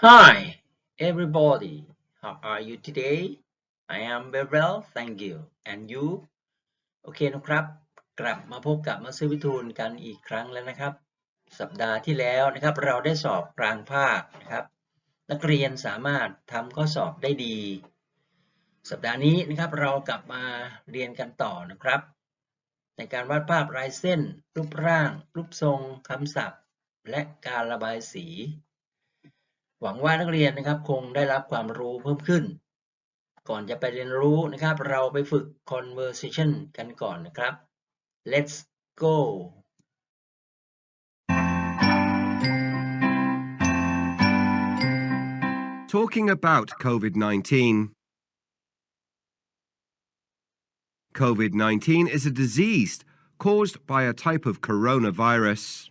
Hi, everybody. How are you today? I am very well, thank you. And you? โอเคนะครับ กลับมาพบกับมาซื้อวิทูลกันอีกครั้งแล้วนะครับ สัปดาห์ที่แล้วนะครับ เราได้สอบกลางภาคนะครับ นักเรียนสามารถทำข้อสอบได้ดี สัปดาห์นี้นะครับเรากลับมาเรียนกันต่อนะครับ ในการวาดภาพลายเส้น รูปร่าง รูปทรงคำศัพท์ และการระบายสี หวังว่านักเรียนนะครับคงได้รับความรู้เพิ่มขึ้น ก่อนจะไปเรียนรู้นะครับ เราไปฝึก conversation กันก่อนนะครับ let's go Talking about COVID 19. COVID 19 is a disease caused by a type of coronavirus.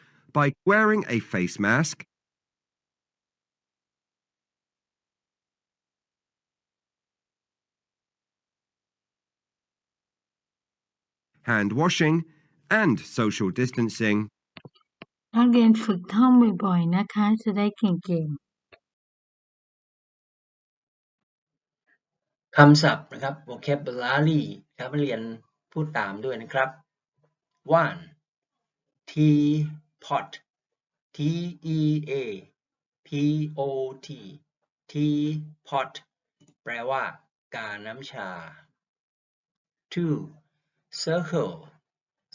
by wearing a face mask, hand washing, and social distancing. นักเรียนฝึกท่องบ่อยๆนะคะ จะได้เก่ง คำศัพท์นะครับ vocabulary ครับนักเรียนพูดตามด้วยนะครับ one tea pot t e a p o t tea pot แปลว่ากาน้ำชา two circle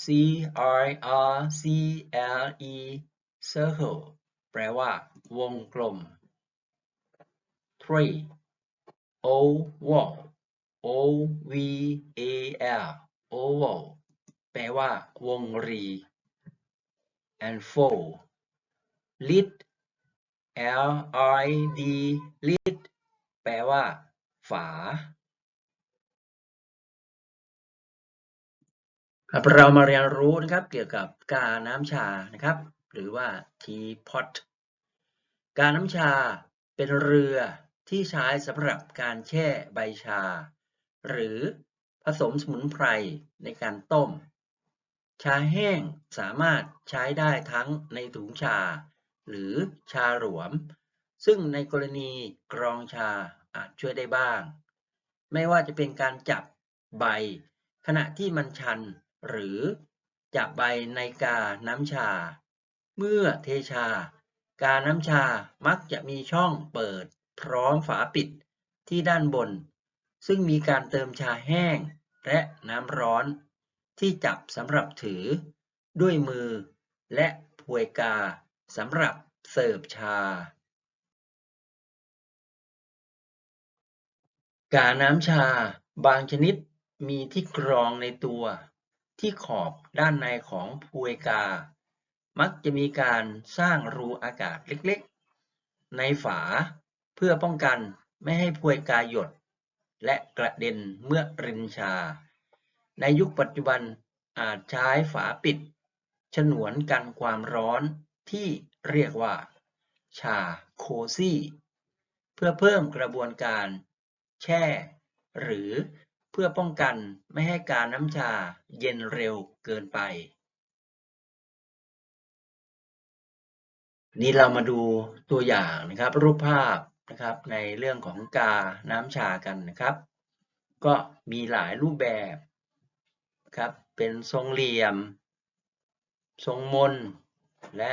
c r r c l e circle แปลว่าวงกลม three oval o v a l oval แปลว่าวงรี and four lid l i d lid แปลว่า ฝา ครับเรามาเรียนรู้นะครับเกี่ยวกับกาน้ำชานะครับ หรือว่า teapot กาน้ำชาเป็นเรือที่ใช้สำหรับการแช่ใบชา หรือผสมสมุนไพรในการต้ม ชาแห้งสามารถใช้ได้ทั้งในถุงชา หรือชาหลวม ซึ่งในกรณีกรองชาอาจช่วยได้บ้าง ไม่ว่าจะเป็นการจับใบ ขณะที่มันชัน หรือจับใบในกาน้ำชา เมื่อเทชา กาน้ำชามักจะมีช่องเปิด พร้อมฝาปิดที่ด้านบน ซึ่งมีการเติมชาแห้งและน้ำร้อน ที่จับสำหรับถือ ด้วยมือ และพวยกาสำหรับเสิร์ฟชา กาน้ำชา บางชนิดมีที่กรองในตัว ที่ขอบด้านในของพวยกา มักจะมีการสร้างรูอากาศเล็กๆ ในฝาเพื่อป้องกันไม่ให้พวยกาหยด และกระเด็นเมื่อรินชา ในยุคปัจจุบันอาจใช้ฝาปิด ฉนวนกันความร้อนที่เรียกว่า ชาโคซี่ เพื่อเพิ่มกระบวนการแช่ หรือเพื่อป้องกันไม่ให้การน้ำชาเย็นเร็วเกินไป นี่เรามาดูตัวอย่างนะครับรูปภาพนะครับในเรื่องของกาน้ำชากันนะครับ ก็มีหลายรูปแบบ ครับ เป็นทรงเหลี่ยม ทรงมน และ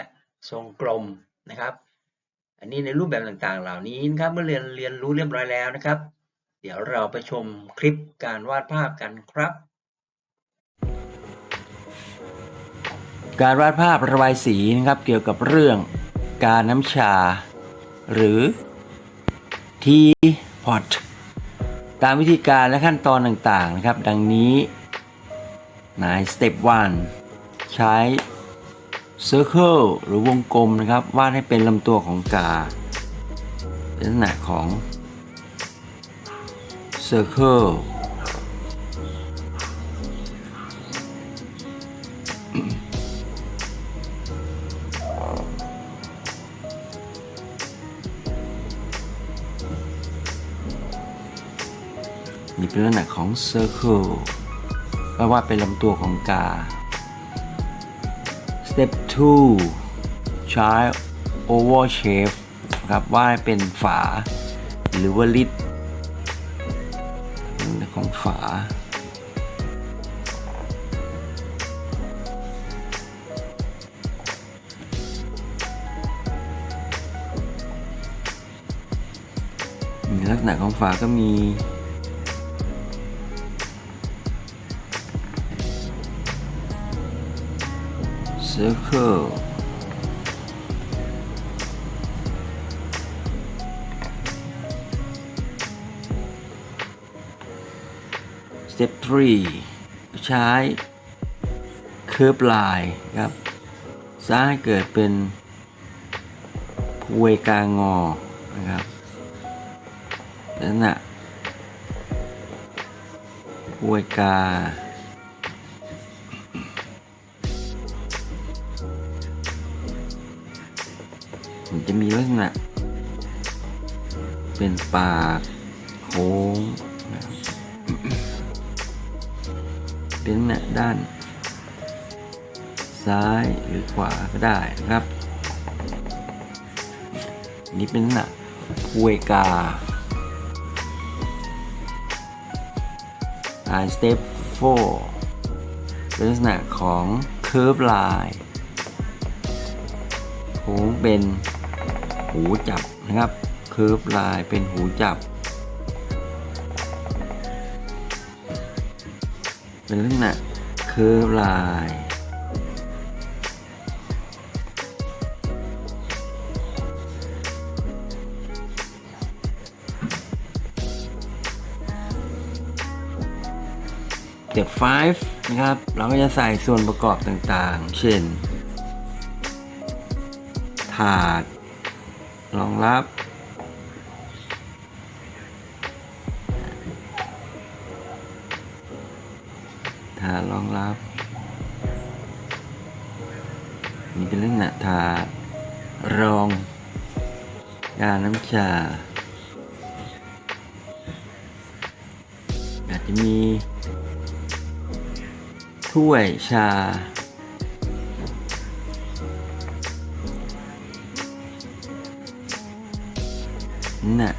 ทรงกลมนะครับ อันนี้ในรูปแบบต่างๆ เหล่านี้นะครับ เมื่อเรียนเรียนรู้เรียบร้อยแล้วนะครับ เดี๋ยวเราไปชมคลิปการวาดภาพกันครับ การวาดภาพระบายสีนะครับ เกี่ยวกับเรื่องการน้ำชา หรือทีพอตตามวิธีการและขั้นตอนต่างๆนะครับ ดังนี้ ในสเต็ป1ใช้ Circle หรือวงกลมนะครับ วาดให้เป็นลำตัวของกาเป็นลักษณะของ Circle นี่เป็นลักษณะของ Circle แปล ว่าเป็นลำตัวของกา Step 2 ใช้ Oval Shape ครับวาดเป็นฝา หรือว่าลิดของฝา ลักษณะของฝาก็มี circle สเต็ป3ใช้ curve line ครับ สร้างให้เกิดเป็นพวยกางอ นะครับลักษณะพวยกา มจะมีลักษณะ เป็นปากโค้งนะครับเป็นลักษณะด้าน ซ้ายหรือขวาก็ได้นะครับ นี่เป็นลักษณะพวยกา Line Step 4เป็นลักษณะของ Curve Line โค้งเป็น หูจับนะครับเคิร์ฟลายเป็นหูจับ เป็นลักษณะเคิร์ฟลายเด็บ5นะครับ เราก็จะใส่ส่วนประกอบต่างๆ เช่น ถาด รองรับถารองรับ นี่เป็นลักษณะถารองกาน้ำชา อาจจะมี ถ้วยชา น่ะ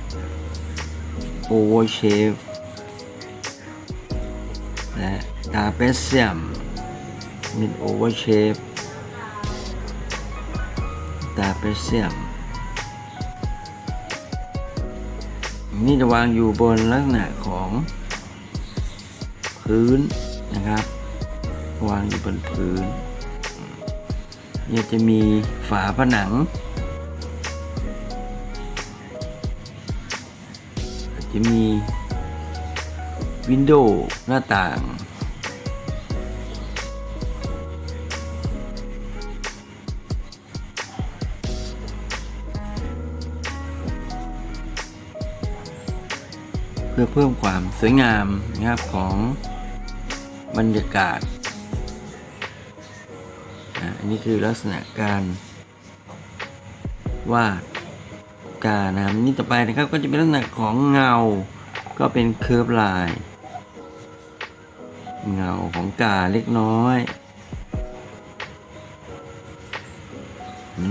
oval shape และ trapezium เป็น oval shape trapezium นี่จะวางอยู่บนลักษณะของพื้นนะครับ วางอยู่บนพื้นเนี่ยจะมีฝาผนัง จะมีวินโดว์หน้าต่าง เพื่อเพิ่มความสวยงามนะครับของบรรยากาศอันนี้คือลักษณะการวาด กานะครับนี่ต่อไปนะครับก็จะเป็นลักษณะของเงา ก็เป็นเคอร์ฟไลน์เงาของกาเล็กน้อย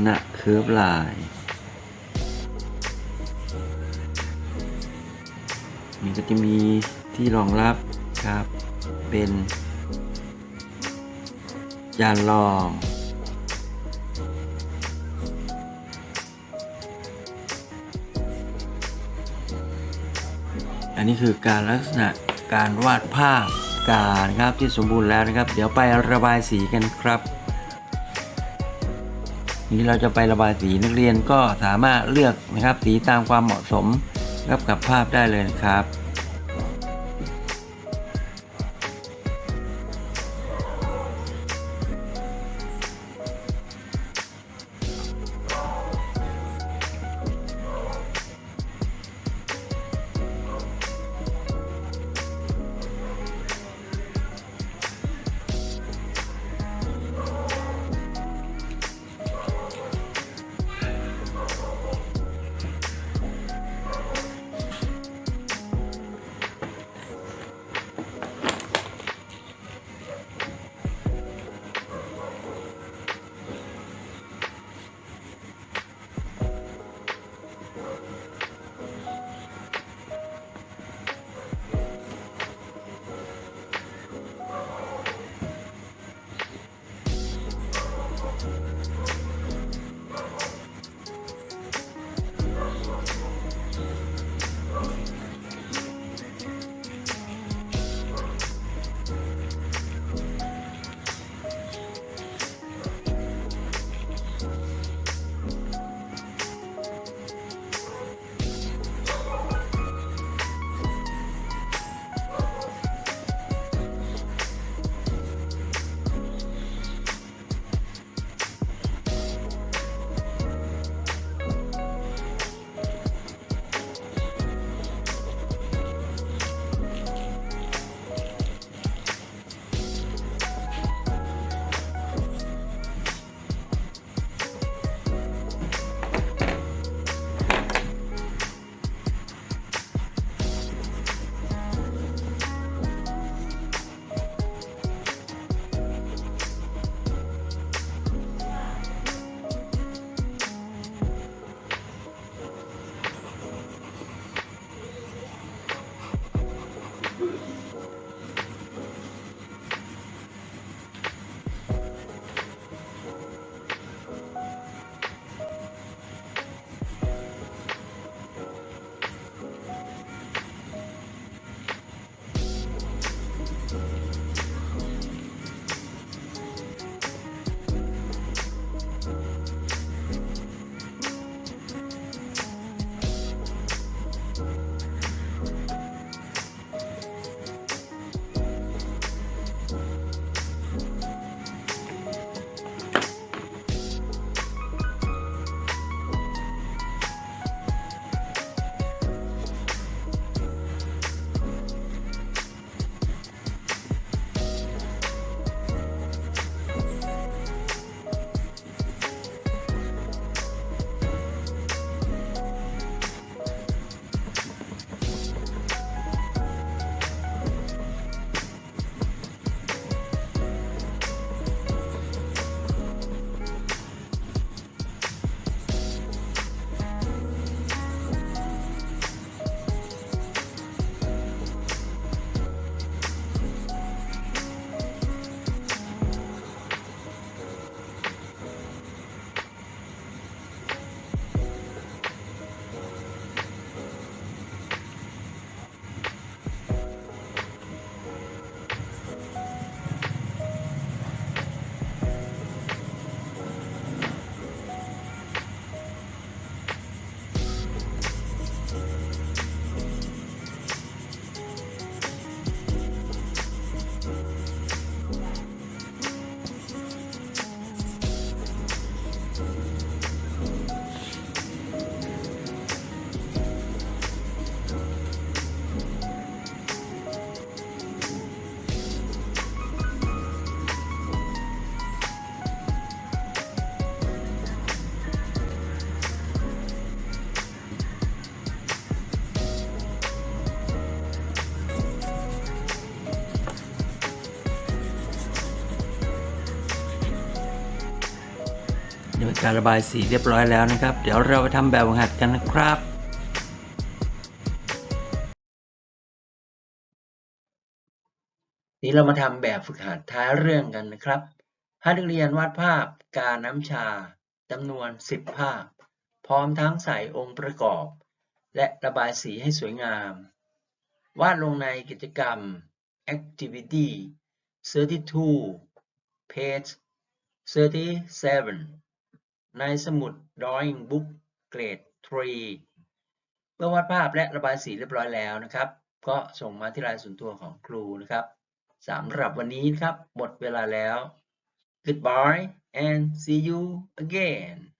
หนักเคอร์ฟไลน์นี่ก็จะมีที่รองรับครับ เป็น จานรอง นนี้คือการลักษณะการวาดภาพการครับที่สมบูรณ์แล้วนะครับ เดี๋ยวไประบายสีกันครับนี้เราจะไประบายสีนักเรียนก็สามารถเลือกนะครับสีตามความเหมาะสมกับกับภาพได้เลยนะครับ การระบายสีเรียบร้อยแล้วนะครับ เดี๋ยวเราไปทำแบบฝึกหัดกันนะครับนี้เรามาทำแบบฝึกหัดท้ายเรื่องกันนะครับให้นักเรียนวาดภาพกาน้ำชาจำนวน 10 ภาพ พร้อมทั้งใส่องค์ประกอบ และระบายสีให้สวยงาม วาดลงในกิจกรรม Activity 32 page 37 ในสมุด Drawing Book Grade 3 เมื่อวาดภาพและระบายสีเรียบร้อยแล้วนะครับ ก็ส่งมาที่ไลน์ส่วนตัวของครูนะครับสำหรับวันนี้นครับหมดเวลาแล้ว Goodbye and see you again